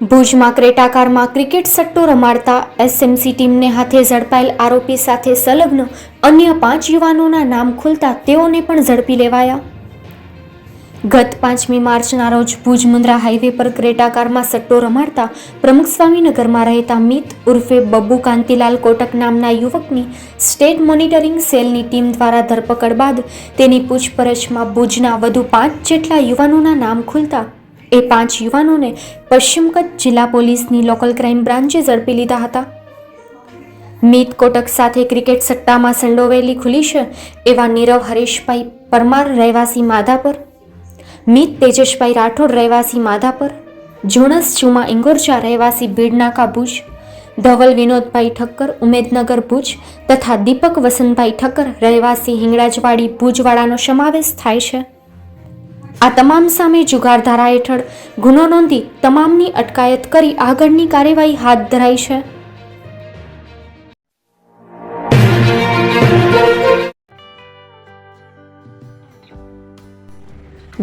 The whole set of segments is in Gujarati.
ભુજમાં ક્રેટાકારમાં ક્રિકેટ સટ્ટો રમાડતા એસએમસી ટીમને હાથે ઝડપાયેલ આરોપી સાથે સંલગ્ન અન્ય પાંચ યુવાનોના નામ ખુલતા તેઓને પણ ઝડપી લેવાયા. ગત પાંચમી માર્ચના રોજ ભુજ મુન્દ્રા હાઈવે પર ક્રેટાકારમાં સટ્ટો રમાડતા પ્રમુખ સ્વામીનગરમાં રહેતા મિત ઉર્ફે બબ્બુ કાંતિલાલ કોટક નામના યુવકની સ્ટેટ મોનિટરિંગ સેલની ટીમ દ્વારા ધરપકડ બાદ તેની પૂછપરછમાં ભુજના વધુ પાંચ જેટલા યુવાનોના નામ ખુલતા એ પાંચ યુવાનોને પશ્ચિમ કચ્છ જિલ્લા પોલીસની લોકલ ક્રાઇમ બ્રાન્ચે ઝડપી લીધા હતા. મીત કોટક સાથે ક્રિકેટ સટ્ટામાં સંડોવેલી ખુલી છે એવા નીરવ હરેશભાઈ પરમાર રહેવાસી માધાપર, મીત તેજસભાઈ રાઠોડ રહેવાસી માધાપર, જોનસ ચુમા ઇંગોરચા રહેવાસી ભીડનાકા ભુજ, ધવલ વિનોદભાઈ ઠક્કર, ઉમેદનગર ભુજ તથા દીપક વસંતભાઈ ઠક્કર રહેવાસી હિંગળાજવાડી ભુજવાડાનો સમાવેશ થાય છે. આ તમામ સામે જુગાર ધારા હેઠળ ગુનો નોંધી તમામની અટકાયત કરી આગળની કાર્યવાહી હાથ ધરાઈ છે.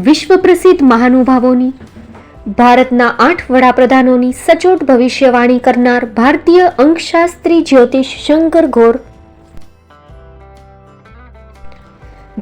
વિશ્વ પ્રસિદ્ધ મહાનુભાવોની, ભારતના આઠ વડાપ્રધાનોની સચોટ ભવિષ્યવાણી કરનાર ભારતીય અંકશાસ્ત્રી જ્યોતિષ શંકર ઘોર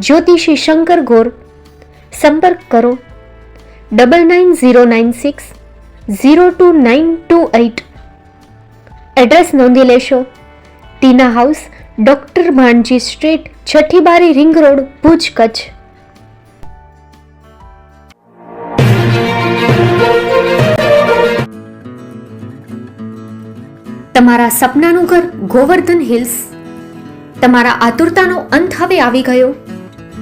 જ્યોતિષી શંકર ગોર. સંપર્ક કરો. Double nine zero nine six zero two nine two eight. Address નોંધી લેશો. Tina house, doctor Bhanji street છઠ્ઠી બારી રિંગ રોડ, ભુજ કચ્છ. તમારા સપનાનું ઘર ગોવર્ધન હિલ્સ. તમારા આતુરતાનો અંત હવે આવી ગયો.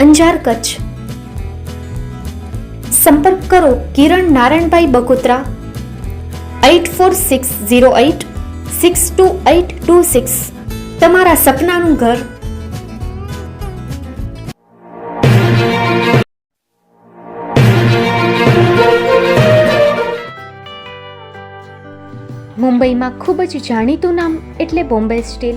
અંજાર કચ્છ. સંપર્ક કરો Kiran Narayanbhai Bagotra. Eight four six zero eight six two eight two six. તમારા સપનાનું ઘર. મુંબઈમાં ખૂબ જ જાણીતું નામ એટલે બોમ્બે સ્ટીલ.